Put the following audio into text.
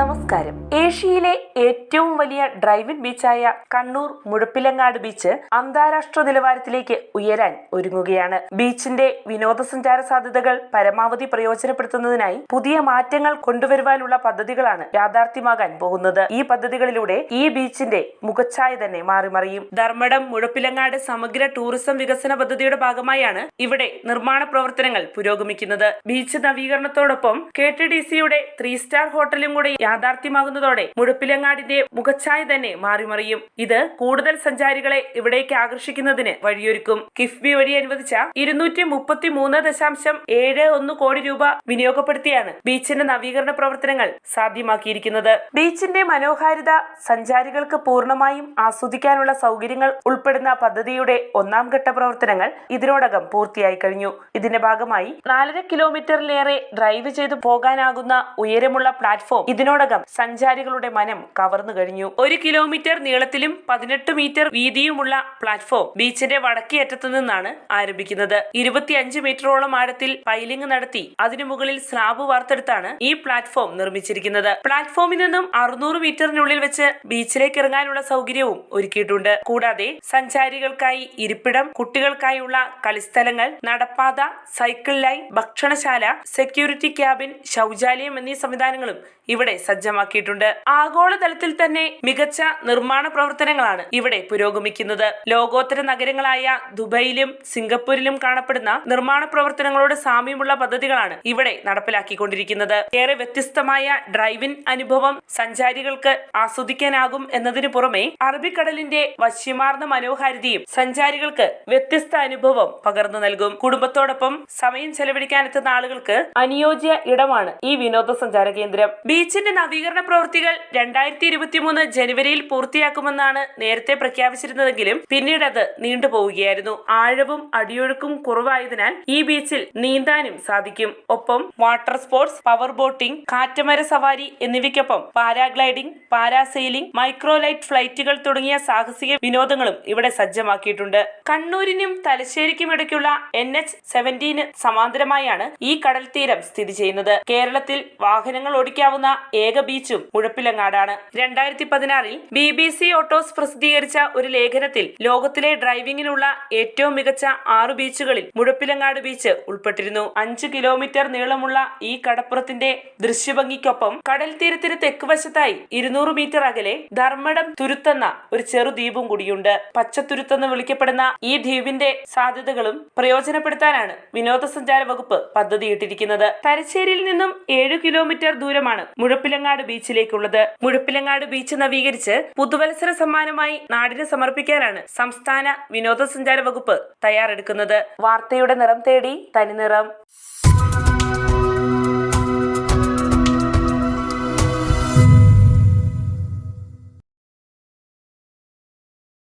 നമസ്കാരം. ഏഷ്യയിലെ ഏറ്റവും വലിയ ഡ്രൈവിംഗ് ബീച്ചായ കണ്ണൂർ മുഴപ്പിലങ്ങാട് ബീച്ച് അന്താരാഷ്ട്ര നിലവാരത്തിലേക്ക് ഉയരാൻ ഒരുങ്ങുകയാണ്. ബീച്ചിന്റെ വിനോദസഞ്ചാര സാധ്യതകൾ പരമാവധി പ്രയോജനപ്പെടുത്തുന്നതിനായി പുതിയ മാറ്റങ്ങൾ കൊണ്ടുവരുവാനുള്ള പദ്ധതികളാണ് യാഥാർത്ഥ്യമാകാൻ പോകുന്നത്. ഈ പദ്ധതികളിലൂടെ ഈ ബീച്ചിന്റെ മുഖച്ഛായ തന്നെ മാറിമറിയും. ധർമ്മടം മുഴപ്പിലങ്ങാട് സമഗ്ര ടൂറിസം വികസന പദ്ധതിയുടെ ഭാഗമായാണ് ഇവിടെ നിർമ്മാണ പ്രവർത്തനങ്ങൾ പുരോഗമിക്കുന്നത്. ബീച്ച് നവീകരണത്തോടൊപ്പം കെ ടി ഡി സിയുടെ ത്രീ സ്റ്റാർ ഹോട്ടലും കൂടി യാഥാർത്ഥ്യമാകുന്നതോടെ മുഴപ്പിലങ്ങാടിന്റെ മുഖച്ഛായ തന്നെ മാറിമറിയും. ഇത് കൂടുതൽ സഞ്ചാരികളെ ഇവിടേക്ക് ആകർഷിക്കുന്നതിന് വഴിയൊരുക്കും. കിഫ്ബി വഴി അനുവദിച്ച ഇരുന്നൂറ്റി മുപ്പത്തി മൂന്ന് ദശാംശം ഏഴ് ഒന്ന് കോടി രൂപ വിനിയോഗപ്പെടുത്തിയാണ് ബീച്ചിന്റെ നവീകരണ പ്രവർത്തനങ്ങൾ സാധ്യമാക്കിയിരിക്കുന്നത്. ബീച്ചിന്റെ മനോഹാരിത സഞ്ചാരികൾക്ക് പൂർണമായും ആസ്വദിക്കാനുള്ള സൗകര്യങ്ങൾ ഉൾപ്പെടുന്ന പദ്ധതിയുടെ ഒന്നാം ഘട്ട പ്രവർത്തനങ്ങൾ ഇതിനോടകം പൂർത്തിയായി കഴിഞ്ഞു. ഇതിന്റെ ഭാഗമായി നാലര കിലോമീറ്ററിലേറെ ഡ്രൈവ് ചെയ്തു പോകാനാകുന്ന ഉയരമുള്ള പ്ലാറ്റ്ഫോം ഇതിനോടകം സഞ്ചാരികളുടെ മനം കവർന്നു കഴിഞ്ഞു. ഒരു കിലോമീറ്റർ നീളത്തിലും പതിനെട്ട് മീറ്റർ വീതിയുമുള്ള പ്ലാറ്റ്ഫോം ബീച്ചിന്റെ വടക്കേ അറ്റത്തു നിന്നാണ് ആരംഭിക്കുന്നത്. ഇരുപത്തിയഞ്ച് മീറ്ററോളം ആഴത്തിൽ പൈലിംഗ് നടത്തി അതിനു മുകളിൽ സ്ലാബ് വാർത്തെടുത്താണ് ഈ പ്ലാറ്റ്ഫോം നിർമ്മിച്ചിരിക്കുന്നത്. പ്ലാറ്റ്ഫോമിൽ നിന്നും അറുന്നൂറ് മീറ്ററിനുള്ളിൽ വെച്ച് ബീച്ചിലേക്ക് ഇറങ്ങാനുള്ള സൗകര്യവും ഒരുക്കിയിട്ടുണ്ട്. കൂടാതെ സഞ്ചാരികൾക്കായി ഇരിപ്പിടം കുട്ടികൾക്കായുള്ള കളിസ്ഥലങ്ങൾ നടപ്പാത സൈക്കിൾ ലൈൻ ഭക്ഷണശാല സെക്യൂരിറ്റി ക്യാബിൻ ശൗചാലയം എന്നീ സംവിധാനങ്ങളും ഇവിടെ സജ്ജമാക്കിയിട്ടുണ്ട്. ആഗോളതലത്തിൽ തന്നെ മികച്ച നിർമ്മാണ പ്രവർത്തനങ്ങളാണ് ഇവിടെ പുരോഗമിക്കുന്നത്. ലോകോത്തര നഗരങ്ങളായ ദുബൈയിലും സിംഗപ്പൂരിലും കാണപ്പെടുന്ന നിർമ്മാണ പ്രവർത്തനങ്ങളോട് സാമ്യമുള്ള പദ്ധതികളാണ് ഇവിടെ നടപ്പിലാക്കിക്കൊണ്ടിരിക്കുന്നത്. ഏറെ വ്യത്യസ്തമായ ഡ്രൈവിൻ അനുഭവം സഞ്ചാരികൾക്ക് ആസ്വദിക്കാനാകും എന്നതിനു പുറമെ അറബിക്കടലിന്റെ വശ്യമാർന്ന മനോഹാരിതയും സഞ്ചാരികൾക്ക് വ്യത്യസ്ത അനുഭവം പകർന്നു നൽകും. കുടുംബത്തോടൊപ്പം സമയം ചെലവഴിക്കാനെത്തുന്ന ആളുകൾക്ക് അനുയോജ്യ ഇടമാണ് ഈ വിനോദസഞ്ചാര കേന്ദ്രം. ബീച്ചിന്റെ നവീകരണ പ്രവൃത്തികൾ രണ്ടായിരത്തി ഇരുപത്തിമൂന്ന് ജനുവരിയിൽ പൂർത്തിയാക്കുമെന്നാണ് നേരത്തെ പ്രഖ്യാപിച്ചിരുന്നതെങ്കിലും പിന്നീട് അത് നീണ്ടുപോവുകയായിരുന്നു. ആഴവും അടിയൊഴുക്കും കുറവായതിനാൽ ഈ ബീച്ചിൽ നീന്താനും സാധിക്കും. ഒപ്പം വാട്ടർ സ്പോർട്സ് പവർ ബോട്ടിംഗ് കാറ്റമര സവാരി എന്നിവയ്ക്കൊപ്പം പാരാഗ്ലൈഡിംഗ് പാരാസെയിലിംഗ് മൈക്രോലൈറ്റ് ഫ്ലൈറ്റുകൾ തുടങ്ങിയ സാഹസിക വിനോദങ്ങളും ഇവിടെ സജ്ജമാക്കിയിട്ടുണ്ട്. കണ്ണൂരിനും തലശ്ശേരിക്കും ഇടയ്ക്കുള്ള എൻ എച്ച് സെവന്റീന് സമാന്തരമായാണ് ഈ കടൽ തീരം സ്ഥിതി ചെയ്യുന്നത്. കേരളത്തിൽ വാഹനങ്ങൾ ഓടിക്കാവുന്ന ഏക ബീച്ചും മുഴപ്പിലങ്ങാടാണ്. രണ്ടായിരത്തി പതിനാറിൽ ബി ബി സി ഓട്ടോസ് പ്രസിദ്ധീകരിച്ച ഒരു ലേഖനത്തിൽ ലോകത്തിലെ ഡ്രൈവിംഗിനുള്ള ഏറ്റവും മികച്ച ആറു ബീച്ചുകളിൽ മുഴപ്പിലങ്ങാട് ബീച്ച് ഉൾപ്പെട്ടിരുന്നു. അഞ്ച് കിലോമീറ്റർ നീളമുള്ള ഈ കടപ്പുറത്തിന്റെ ദൃശ്യഭംഗിക്കൊപ്പം കടൽ തീരത്തിന് തെക്ക് വശത്തായി ഇരുന്നൂറ് മീറ്റർ അകലെ ധർമ്മടം തുരുത്തെന്ന ഒരു ചെറു ദ്വീപും കൂടിയുണ്ട്. പച്ചത്തുരുത്തെന്ന് വിളിക്കപ്പെടുന്ന ഈ ദ്വീപിന്റെ സാധ്യതകളും പ്രയോജനപ്പെടുത്താനാണ് വിനോദസഞ്ചാര വകുപ്പ് പദ്ധതിയിട്ടിരിക്കുന്നത്. തലശ്ശേരിയിൽ നിന്നും ഏഴു കിലോമീറ്റർ ദൂരമാണ് മുഴപ്പിലങ്ങാട് ബീച്ചിലേക്കുള്ളത്. മുഴപ്പിലങ്ങാട് ബീച്ച് നവീകരിച്ച് പുതുവത്സര സമ്മാനമായി നാടിന് സമർപ്പിക്കാനാണ് സംസ്ഥാന വിനോദസഞ്ചാര വകുപ്പ് തയ്യാറെടുക്കുന്നത്. വാർത്തയുടെ നിറം തേടി തനിനിറം.